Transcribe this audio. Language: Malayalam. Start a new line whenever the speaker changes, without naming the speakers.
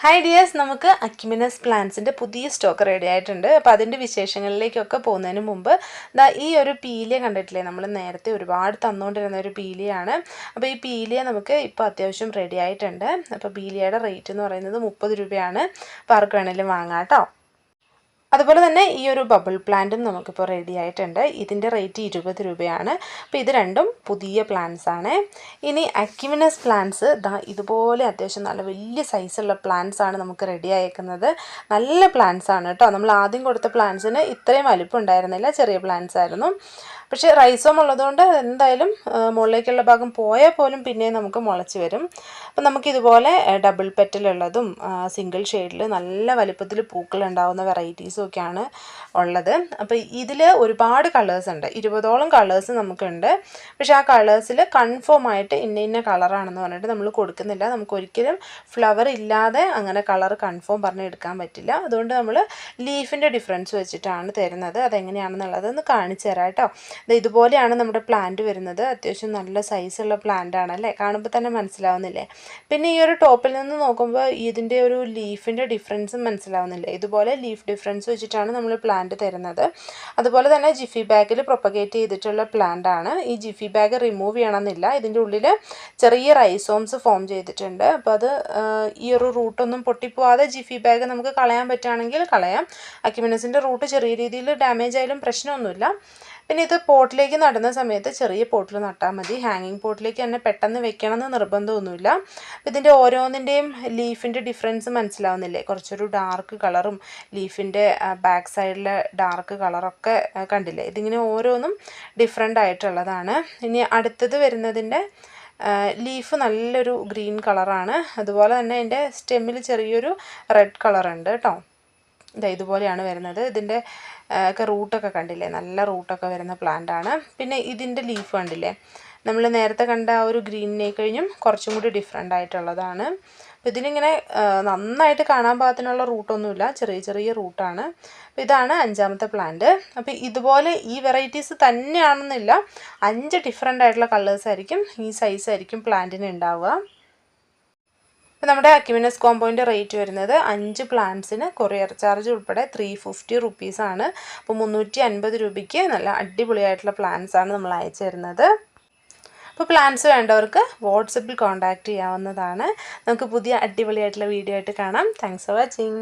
ഹായ് ഡിയേഴ്സ് നമുക്ക് അക്യുമിനസ് പ്ലാന്റ്സിന്റെ പുതിയ സ്റ്റോക്ക് റെഡി ആയിട്ടുണ്ട്. അപ്പോൾ അതിന്റെ വിശേഷങ്ങളിലേക്കൊക്കെ പോകുന്നതിന് മുമ്പ് ദാ ഈ ഒരു പീലിയ കണ്ടിട്ടില്ലേ? നമ്മൾ നേരത്തെ ഒരുപാട് തന്നുകൊണ്ടിരുന്ന ഒരു പീലിയാണ്. അപ്പോൾ ഈ പീലിയ നമുക്ക് ഇപ്പോൾ അത്യാവശ്യം റെഡി ആയിട്ടുണ്ട്. അപ്പോൾ പീലിയയുടെ റേറ്റ് എന്ന് പറയുന്നത് മുപ്പത് രൂപയാണ്. അപ്പോൾ ആർക്ക് വേണമെങ്കിലും വാങ്ങാം കേട്ടോ. അതുപോലെ തന്നെ ഈ ഒരു ബബിൾ പ്ലാന്റും നമുക്കിപ്പോൾ റെഡി ആയിട്ടുണ്ട്. ഇതിന്റെ റേറ്റ് ഇരുപത് രൂപയാണ്. അപ്പോൾ ഇത് രണ്ടും പുതിയ പ്ലാന്റ്സ് ആണ്. ഇനി അക്യുമിനസ് പ്ലാന്റ്സ് ദാ ഇതുപോലെ അത്യാവശ്യം നല്ല വലിയ സൈസുള്ള പ്ലാന്റ്സ് ആണ് നമുക്ക് റെഡി ആയേക്കുന്നത്. നല്ല പ്ലാന്റ്സ് ആണ് കേട്ടോ നമ്മൾ ആദ്യം കൊടുത്ത പ്ലാന്റ്സിന് ഇത്രയും വലിപ്പം ഉണ്ടായിരുന്നില്ല ചെറിയ പ്ലാന്റ്സ് ആയിരുന്നു. പക്ഷേ റൈസോം ഉള്ളതുകൊണ്ട് എന്തായാലും മുകളിലേക്കുള്ള ഭാഗം പോയാൽ പോലും പിന്നെ നമുക്ക് മുളച്ച് വരും. അപ്പം നമുക്കിതുപോലെ ഡബിൾ പെറ്റലുള്ളതും സിംഗിൾ ഷെയ്ഡിൽ നല്ല വലിപ്പത്തിൽ പൂക്കളുണ്ടാവുന്ന വെറൈറ്റീസും ഒക്കെയാണ് ഉള്ളത്. അപ്പോൾ ഇതിൽ ഒരുപാട് കളേഴ്സ് ഉണ്ട്. ഇരുപതോളം കളേഴ്സ് നമുക്കുണ്ട്. പക്ഷേ ആ കളേഴ്സിൽ കൺഫേം ആയിട്ട് ഇന്ന ഇന്ന കളറാണെന്ന് പറഞ്ഞിട്ട് നമ്മൾ കൊടുക്കുന്നില്ല. നമുക്ക് ഒരിക്കലും ഫ്ലവർ ഇല്ലാതെ അങ്ങനെ കളർ കൺഫേം പറഞ്ഞ് എടുക്കാൻ പറ്റില്ല. അതുകൊണ്ട് നമ്മൾ ലീഫിന്റെ ഡിഫറൻസ് വെച്ചിട്ടാണ് തരുന്നത്. അതെങ്ങനെയാണെന്നുള്ളത് ഒന്ന് കാണിച്ചു തരാം കേട്ടോ. ഇതുപോലെയാണ് നമ്മുടെ പ്ലാന്റ് വരുന്നത്. അത്യാവശ്യം നല്ല സൈസുള്ള പ്ലാന്റ് ആണ് അല്ലേ? കാണുമ്പോൾ തന്നെ മനസ്സിലാവുന്നില്ലേ? പിന്നെ ഈ ഒരു ടോപ്പിൽ നിന്ന് നോക്കുമ്പോൾ ഇതിന്റെ ഒരു ലീഫിന്റെ ഡിഫറൻസും മനസ്സിലാവുന്നില്ല? ഇതുപോലെ ലീഫ് ഡിഫറൻസ് വെച്ചിട്ടാണ് നമ്മൾ പ്ലാന്റ് തരുന്നത്. അതുപോലെ തന്നെ ജിഫി ബാഗിൽ പ്രൊപ്പഗേറ്റ് ചെയ്തിട്ടുള്ള പ്ലാന്റ് ആണ്. ഈ ജിഫി ബാഗ് റിമൂവ് ചെയ്യണമെന്നില്ല. ഇതിന്റെ ഉള്ളിൽ ചെറിയ റൈസോംസ് ഫോം ചെയ്തിട്ടുണ്ട്. അപ്പോൾ അത് ഈ ഒരു റൂട്ടൊന്നും പൊട്ടിപ്പോവാതെ ജിഫി ബാഗ് നമുക്ക് കളയാൻ പറ്റുകയാണെങ്കിൽ കളയാം. അക്യുമിനസിന്റെ റൂട്ട് ചെറിയ രീതിയിൽ ഡാമേജ് ആയാലും പ്രശ്നമൊന്നുമില്ല. പിന്നെ ഇത് പോട്ടിലേക്ക് നടുന്ന സമയത്ത് ചെറിയ പോട്ടിൽ നട്ടാൽ മതി. ഹാങ്ങിങ് പോട്ടിലേക്ക് തന്നെ പെട്ടെന്ന് വെക്കണം എന്ന് നിർബന്ധമൊന്നുമില്ല ഇതിന്റെ ഓരോന്നിന്റെയും ലീഫിന്റെ ഡിഫറൻസ് മനസ്സിലാവുന്നില്ലേ? കുറച്ചൊരു ഡാർക്ക് കളറും ലീഫിന്റെ ബാക്ക് സൈഡിലെ ഡാർക്ക് കളറൊക്കെ കണ്ടില്ലേ? ഇതിങ്ങനെ ഓരോന്നും ഡിഫറെന്റ് ആയിട്ടുള്ളതാണ്. ഇനി അടുത്തത് വരുന്നതിന്റെ ലീഫ് നല്ലൊരു ഗ്രീൻ കളറാണ് അതുപോലെ തന്നെ അതിന്റെ സ്റ്റെമ്മിൽ ചെറിയൊരു റെഡ് കളറുണ്ട് കേട്ടോ ഇതാ ഇതുപോലെയാണ് വരുന്നത്. ഇതിന്റെ ഒക്കെ റൂട്ടൊക്കെ കണ്ടില്ലേ? നല്ല റൂട്ടൊക്കെ വരുന്ന പ്ലാന്റ് ആണ്. പിന്നെ ഇതിന്റെ ലീഫ് കണ്ടില്ലേ? നമ്മൾ നേരത്തെ കണ്ട ആ ഒരു ഗ്രീനിനെ കഴിഞ്ഞും കുറച്ചും കൂടി ഡിഫറെന്റ് ആയിട്ടുള്ളതാണ്. അപ്പോൾ ഇതിനിങ്ങനെ നന്നായിട്ട് കാണാൻ പാകത്തിനുള്ള റൂട്ടൊന്നുമില്ല ചെറിയ ചെറിയ റൂട്ടാണ് അപ്പോൾ ഇതാണ് അഞ്ചാമത്തെ പ്ലാന്റ് അപ്പോൾ ഇതുപോലെ ഈ വെറൈറ്റീസ് തന്നെയാണെന്നില്ല. അഞ്ച് ഡിഫറെന്റ് ആയിട്ടുള്ള കളേഴ്സ് ആയിരിക്കും ഈ സൈസ് ആയിരിക്കും പ്ലാന്റിന് ഉണ്ടാവുക. അപ്പോൾ നമ്മുടെ അക്യുമിനസ് കോമ്പോയിന്റെ റേറ്റ് വരുന്നത് അഞ്ച് പ്ലാന്റ്സിന് കൊറിയർ ചാർജ് ഉൾപ്പെടെ ത്രീ ഫിഫ്റ്റി റുപ്പീസാണ് അപ്പോൾ മുന്നൂറ്റി അൻപത് രൂപയ്ക്ക് നല്ല അടിപൊളിയായിട്ടുള്ള പ്ലാന്റ്സ് ആണ് നമ്മൾ അയച്ചു തരുന്നത്. അപ്പോൾ പ്ലാന്റ്സ് വേണ്ടവർക്ക് വാട്സപ്പിൽ കോൺടാക്റ്റ് ചെയ്യാവുന്നതാണ്. നമുക്ക് പുതിയ അടിപൊളിയായിട്ടുള്ള വീഡിയോ ആയിട്ട് കാണാം. Thanks for watching